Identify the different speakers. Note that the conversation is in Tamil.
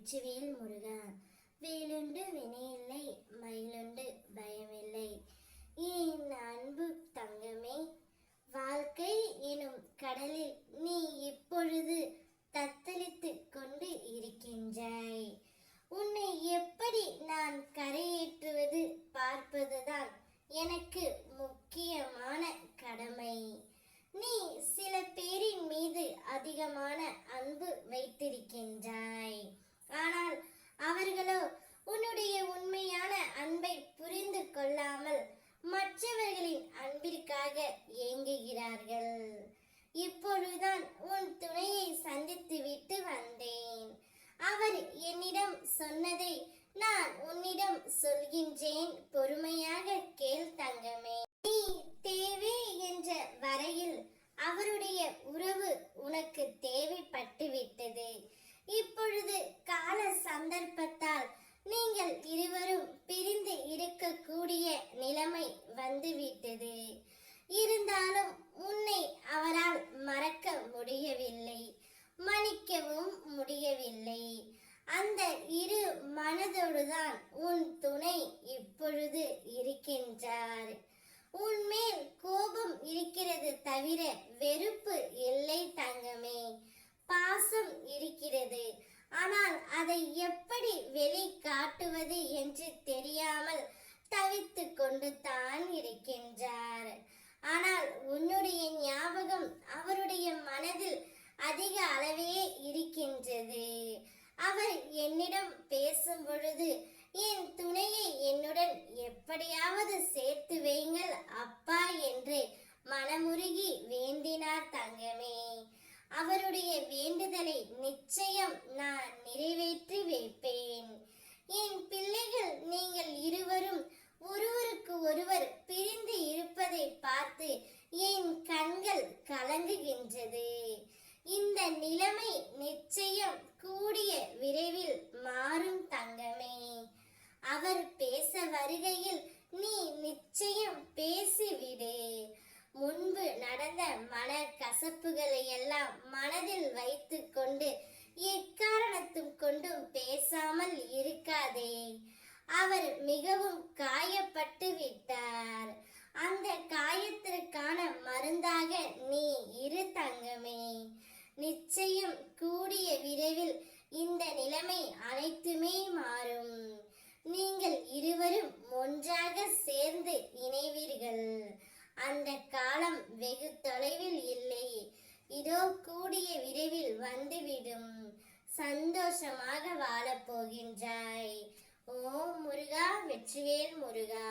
Speaker 1: வெற்றிவேல் முருகா வேலுண்டு வினையில்லை மயிலுண்டு இப்பொழுதுதான் உன் துணையை சந்தித்து விட்டு வந்தேன். அவர் என்னிடம் சொன்ன அந்த இரு மனதோடுதான் உன் துணை இப்பொழுது இருக்கின்றார். உன்மேல் கோபம் இருக்கிறது தவிர வெறுப்பு இல்லை தங்கமே. பாசம் இருக்கிறது. ஆனால் அதை எப்படி வெளி காட்டுவது என்று தெரியாமல் தவித்து கொண்டு தான் இருக்கின்றார். ஆனால் உன்னுடைய ஞாபகம் அவருடைய மனதில் அதிக அளவே இருக்கின்றது அவர் என்னிடம் பேசும் பொழுது என் துணையை என்னுடன் எப்படியாவது சேர்த்து வையுங்கள் அப்பா என்று மனமுருகி வேண்டினார் தங்கமே. அவருடைய வேண்டுதலை நிச்சயம் நான் நிறைவேற்றி வைப்பேன். என் பிள்ளைகள் நீங்கள் இருவரும் ஒருவருக்கு ஒருவர் பிரிந்து இருப்பதை பார்த்து என் கண்கள் கலங்குகின்றது. இந்த நிலைமை நிச்சயம் கசப்புகளை எல்லாம் மனதில் வைத்து கொண்டு எக்காரணத்தும் கொண்டும் பேசாமல் இருக்காதே. அவர் மிகவும் காயப்பட்டு விட்டார் அந்த காயத்திற்கான மருந்தாக நீ இரு தங்கமே நிச்சயம் கூடிய விரைவில் இந்த நிலைமை அனைத்துமே மாறும் நீங்கள் இருவரும் ஒன்றாக சேர்ந்து இணைவீர்கள் அந்த காலம் வெகு தொலைவில் இல்லை இதோ கூடிய விரைவில் வந்துவிடும். சந்தோஷமாக வாழப் போகின்றாய். ஓ முருகா வெற்றிவேல் முருகா.